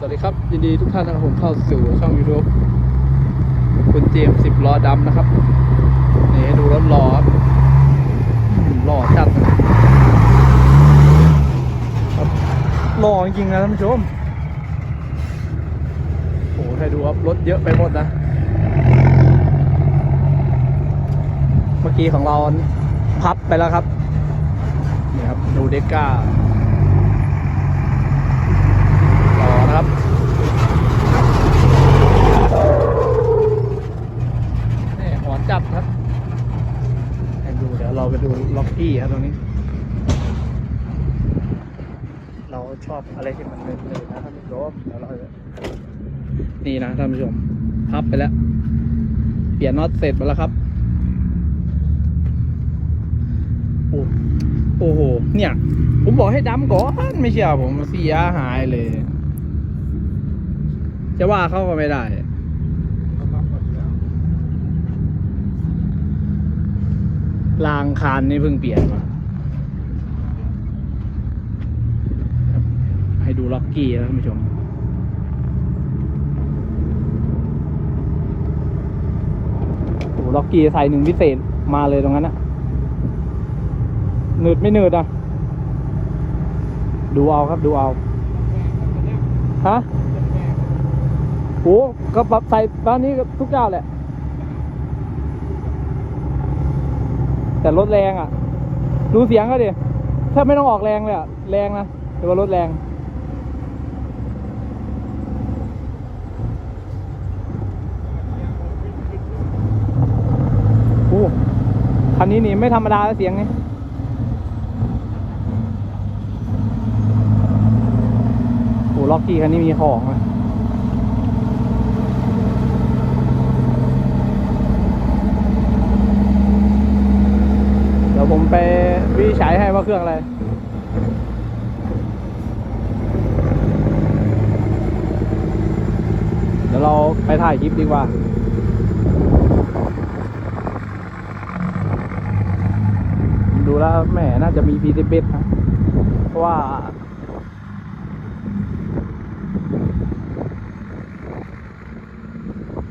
สวัสดีครับ ยินดีทุกท่านนะครับผมเข้าสู่ช่อง YouTube คุณเจมส์สิบล้อดำนะครับ นี่ดูรถล้อครับอืมหล่อจัดนะครับหล่อจริงๆนะท่านผู้ชมโอ้โหให้ดูครับรถเยอะไปหมดนะ เมื่อกี้ของเราพับไปแล้วครับ นี่ครับ ดูเด็กก้า ต่อนะ ครับ นี่หอนจับครับให้ดูเดี๋ยวเราไปดูล็อกกี้ครับตรงนี้ เราชอบอะไรที่มันเนืดๆนะท่านผู้ชมเดี๋ยวเราจะนี่นะท่านผู้ชม พับไปแล้ว เปลี่ยนน็อตเสร็จไปแล้วครับโอ้โอ้โหเนี่ย ผมบอกให้ดำก่อน ไม่เชื่อผมเสียหายเลย จะว่าเขาก็ไม่ได้รางคานนี่เพิ่งเปลี่ยนมาให้ดูล็อกกี้นะท่านผู้ชม โอ้ล็อกกี้ใส่หนึ่งพิเศษมาเลยตรงนั้นนะหนืดไม่หนืดอะ ดูเอาครับดูเอา ฮะ โอ้ก็ปรับใส่บ้านนี้ทุกเจ้าแหละ แต่รถแรงอะ ดูเสียงก็ดิแทบไม่ต้องออกแรงเลยอะ แรงนะหรือว่ารถแรงโอ้คันนี้นี่ไม่ธรรมดาแล้วเสียงนี่โอ้ล็อกกี้คันนี้มีของนะ เดี๋ยว ผมไปวิจัยให้ว่าเครื่องอะไรเดี๋ยวเราไปถ่ายคลิปดีกว่าดูแล้วแหมน่าจะมีพีซีเบสนะเพราะว่า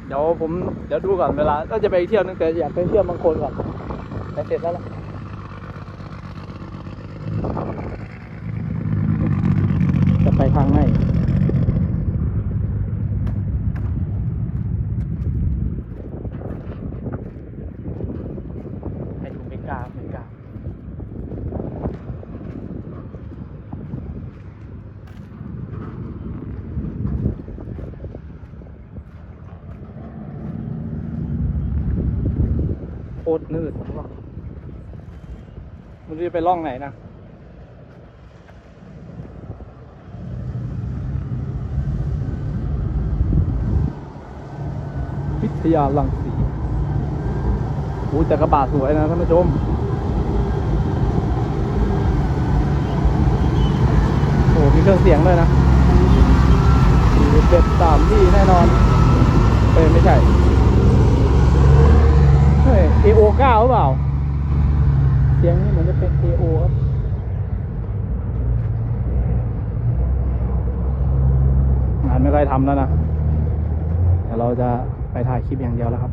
เดี๋ยวผมเดี๋ยวดูก่อนเวลาน่าจะไปเที่ยวนึงแต่อยากไปเที่ยวบางคนก่อนแต่เสร็จแล้วล่ะไปทางไหนให้ดูเมกาเมกาโคตร บมันจะไปล่องไหนนะวิทยาลังสีโอ้แต่กระบะสวยนะท่านผู้ชมโอ้มีเครื่องเสียงด้วยนะเป็ดสามที่แน่นอนเอ้ยไม่ใช่ AO 9หรือเปล่า เสียงนี่เหมือนจะเป็น AO ครับงานไม่ค่อยทำแล้วนะเดี๋ยวเราจะไปถ่ายคลิปอย่างเดียวแล้วครับ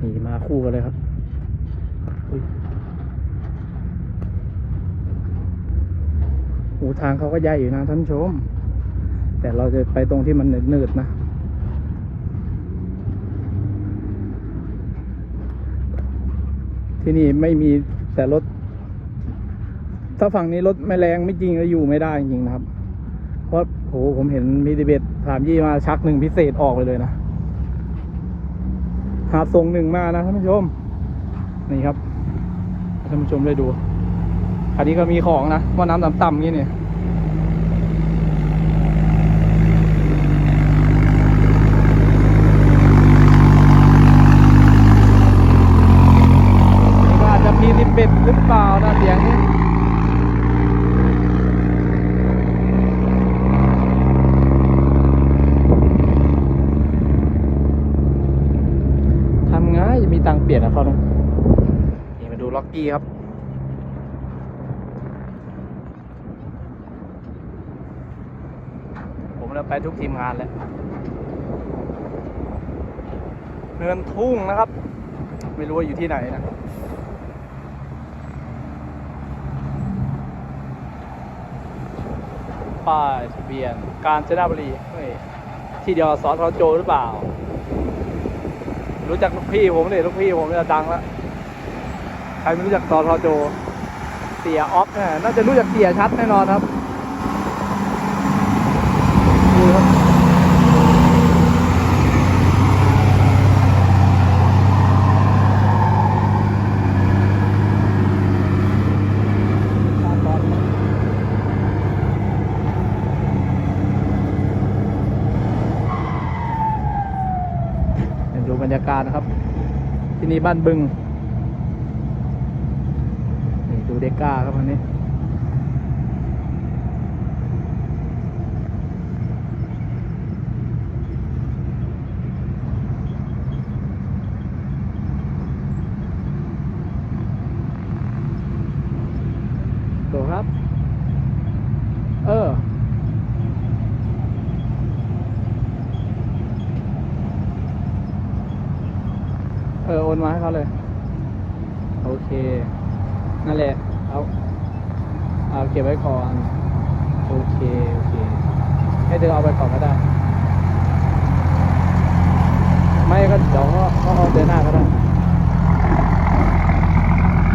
นี่มาคู่กันเลยครับหูทางเขาก็ใหญ่อยู่นะท่านชม แต่เราจะไปตรงที่มันเนืดๆนะ ที่นี่ไม่มีแต่รถ ถ้าฝั่งนี้รถไม่แรงไม่จริงก็อยู่ไม่ได้จริงๆนะครับ เพราะโหผมเห็นมีดีเบตถามยี่มาชักหนึ่งพิเศษออกไปเลยนะ หาทรงหนึ่งมานะท่านผู้ชม นี่ครับท่านผู้ชมได้ดูคันนี้ก็มีของนะว่าน้ำต่ำๆนี่เนี่ยนี่ก็อาจจะพีนิเป็ดหรือเปล่านะเสียงนี้ เปลี่ยนนะเขาตรงนี่มาดูล็อกกี้ครับ ผมเราไปทุกทีมงานแล้วเนินทุ่งนะครับ ไม่รู้ว่าอยู่ที่ไหนนะป้ายทะเบียนการจนบุรีเฮ้ยที่เดียวสอทอโจหรือเปล่า รู้จักลูกพี่ผมเลยลูกพี่ผมจะดังแล้วใครไม่รู้จักตอทอโจ เสียออฟนี่น่าจะรู้จักเสียชัดแน่นอนครับดูครับ เดี๋ยวดูบรรยา การนะครับ ที่นี่บ้านบึง นี่ดูเด็กก้าครับวันนี้ ตัวครับ เออ เออโอนมาให้เขาเลย โอเค นั่นแหละ เอาเอาเก็บไว้ก่อน โอเค โอเค ให้เธอเอาไปก่อนก็ได้ ไม่ก็เดี๋ยวก็ก็เอาเดินหน้าก็ได้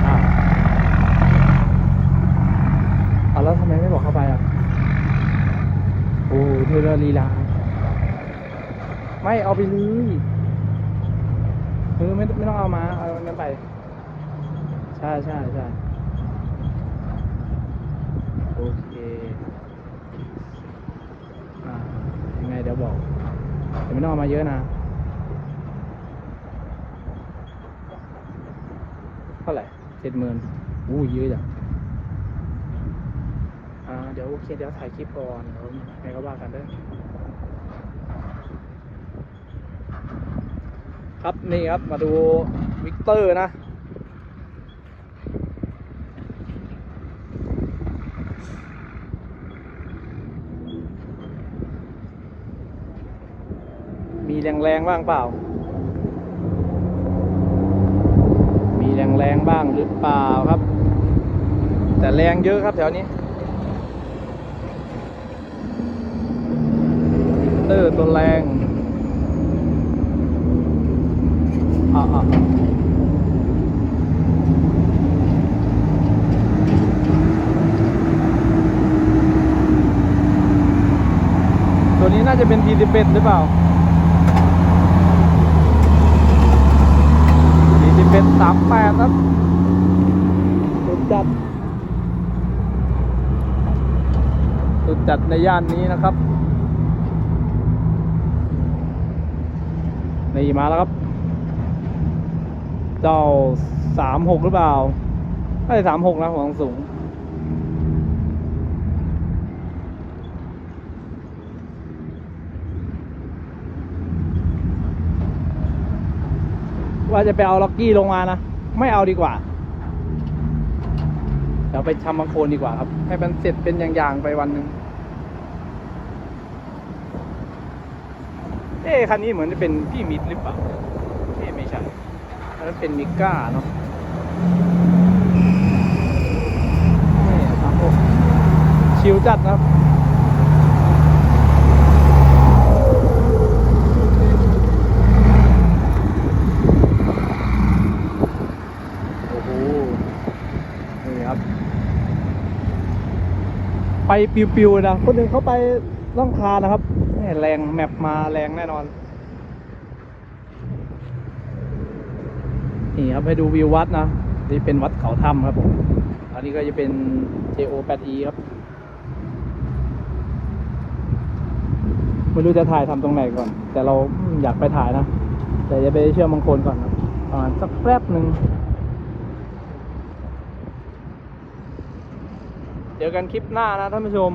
อะเอาแล้วทำไมไม่บอกเข้าไปอะ โอ้เธอลีลา ไม่เอาไปเลยเออ ไม่ไม่ต้องเอามาเอาอันนั้นไป ใช่ใช่ใช่โอเคอ่ายังไงเดี๋ยวบอกแต่ไม่ต้องเอามาเยอะนะ เท่าไหร่เจ็ดหมื่นอู้เยอะจังอ่าเดี๋ยวโอเคเดี๋ยวถ่ายคลิปก่อนเดี๋ยวไงก็ว่ากันเด้อ ครับนี่ครับมาดูวิกเตอร์นะ มีแรงๆบ้างเปล่า มีแรงๆบ้างหรือเปล่าครับ แต่แรงเยอะครับแถวนี้วิกเตอร์ตัวแรง อ่าอ่าตัวนี้น่าจะเป็น T11 หรือเปล่า41 38ครับสุดจัดสุดจัดในย่านนี้นะครับนี่มาแล้วครับ เจ้า36หรือเปล่าไม่ใช่36นะของสูง ว่าจะไปเอาล็อกกี้ลงมานะ ไม่เอาดีกว่าเดี๋ยวไปทำมาโคนดีกว่าครับ ให้มันเสร็จเป็นอย่างๆไปวันหนึ่งเอ๊คันนี้เหมือนจะเป็นพี่มิดหรือเปล่าเอ๊ไม่ใช่ นั้นเป็นมิก้าเนาะนี่ครับผมชิวจัดนะครับโอ้โหนี่ครับไปปิวๆนะคนหนึ่งเขาไปล่องคานะครับแหม่แรงแมปมาแรงแน่นอน นี่ครับให้ดูวิววัดนะนี่เป็นวัดเขาถ้ำครับผมอันนี้ก็จะเป็น JO 8E ครับไม่รู้จะถ่ายทำตรงไหนก่อน แต่เราอยากไปถ่ายนะ แต่จะไปเชื่อมบางคนก่อนครับประมาณสักแป๊บหนึ่งเจอกันคลิปหน้านะท่านผู้ชม